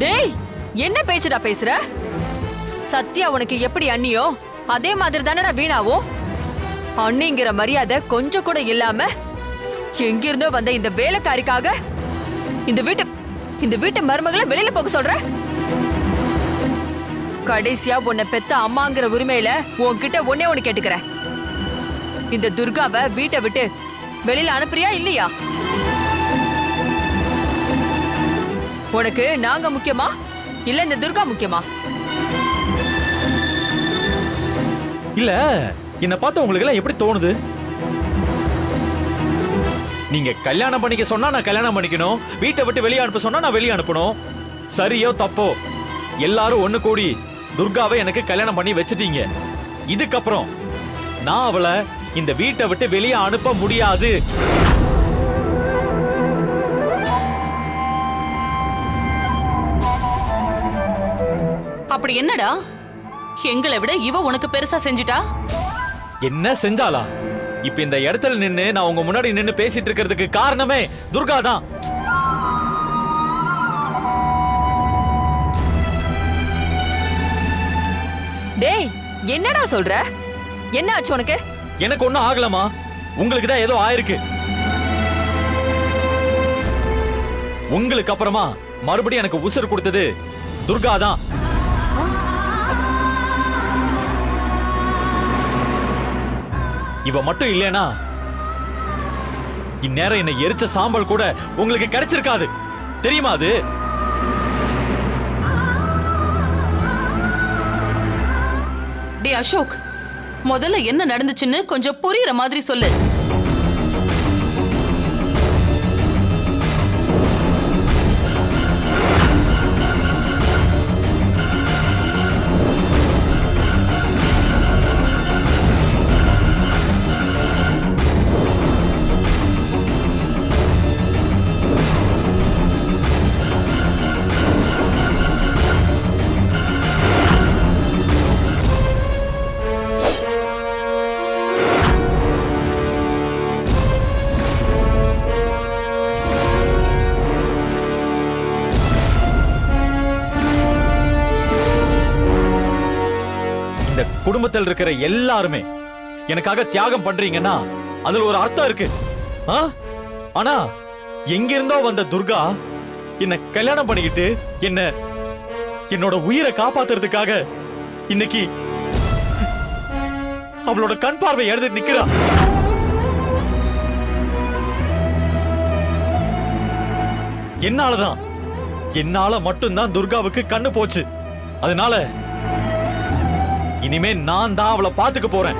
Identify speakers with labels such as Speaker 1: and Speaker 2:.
Speaker 1: டேய் என்ன பேச்சுடா பேசுற? சத்யா உனக்கு எப்படி அண்ணியோ அதே மாதிரி தானடா வீணாவும் அண்ணிங்கிற மரியாதை கொஞ்சம் கூட இல்லாம எங்கிருந்தோ வந்த இந்த வேலைக்காரிக்காக இந்த வீட்டு இந்த வீட்டு மருமகளை வெளியில போக சொல்ற? கடைசியா உன்னை பெத்த அம்மாங்கிற உரிமையில உன்கிட்ட ஒன்னே ஒண்ணு கேட்டுக்கிறேன். இந்த துர்காவை வீட்டை விட்டு வெளியில அனுப்புறியா இல்லையா? உனக்கு நாங்க முக்கியமா? இல்ல இந்த துர்கா முக்கியமா?
Speaker 2: இல்ல என்ன பார்த்து உங்களுக்கு எல்லாம் எப்படி தோணுது? நீங்க கல்யாணம் பண்ணிக்க சொன்னா நான் கல்யாணம் பண்ணிக்கணும். வீட்டை விட்டு வெளியே அனுப்ப சொன்னா நான் வெளியே அனுப்பணும். சரியோ தப்போ? எல்லாரும் ஒண்ணு கூடி துர்காவை எனக்கு கல்யாணம் பண்ணி வச்சிட்டீங்க. இதுக்கப்புறம் நான் அவளை இந்த வீட்டை விட்டு வெளியே அனுப்ப முடியாது.
Speaker 3: அப்படி என்னடா? எங்களை விட இவ உனக்கு பெருசா செஞ்சிட்டா?
Speaker 2: என்ன செஞ்சாலா இப்ப இந்த இடத்துல நின்னு நான் உங்க முன்னாடி நின்னு பேசிட்டு இருக்கிறதுக்கு காரணமே துர்கா தான்.
Speaker 1: டேய் என்னடா சொல்ற? என்ன ஆச்சு உனக்கு?
Speaker 2: எனக்கு ஒண்ணும் ஆகலமா உங்களுக்கு தான் ஏதோ ஆயிருக்கு. உங்களுக்கு அப்புறமா மறுபடியும் எனக்கு உசுர் கொடுத்தது துர்கா தான். இவ மட்டும் இல்லைனா இந்நேரம் என்னை எரிச்ச சாம்பல் கூட உங்களுக்கு கிடைச்சிருக்காது. தெரியுமா அது?
Speaker 3: டே அசோக் முதல்ல என்ன நடந்துச்சுன்னு கொஞ்சம் புரியுற மாதிரி சொல்லு.
Speaker 2: இந்த குடும்பத்தில் இருக்கிற எல்லாருமே எனக்காக தியாகம் பண்றீங்கன்னா அதுல ஒரு அர்த்தம் இருக்கு. ஆனா எங்கிருந்தோ வந்த துர்கா என்ன கல்யாணம் பண்ணிக்கிட்டு என்ன என்னோட உயிரை காப்பாத்துறதுக்காக இன்னைக்கு அவளோட கண் பார்வை எடுத்து நிக்கிறா. என்னாலதான் என்னால மட்டும்தான் துர்காவுக்கு கண்ணு போச்சு. அதனால இனிமே நான் தான் அவளை பாத்துக்க போறேன்.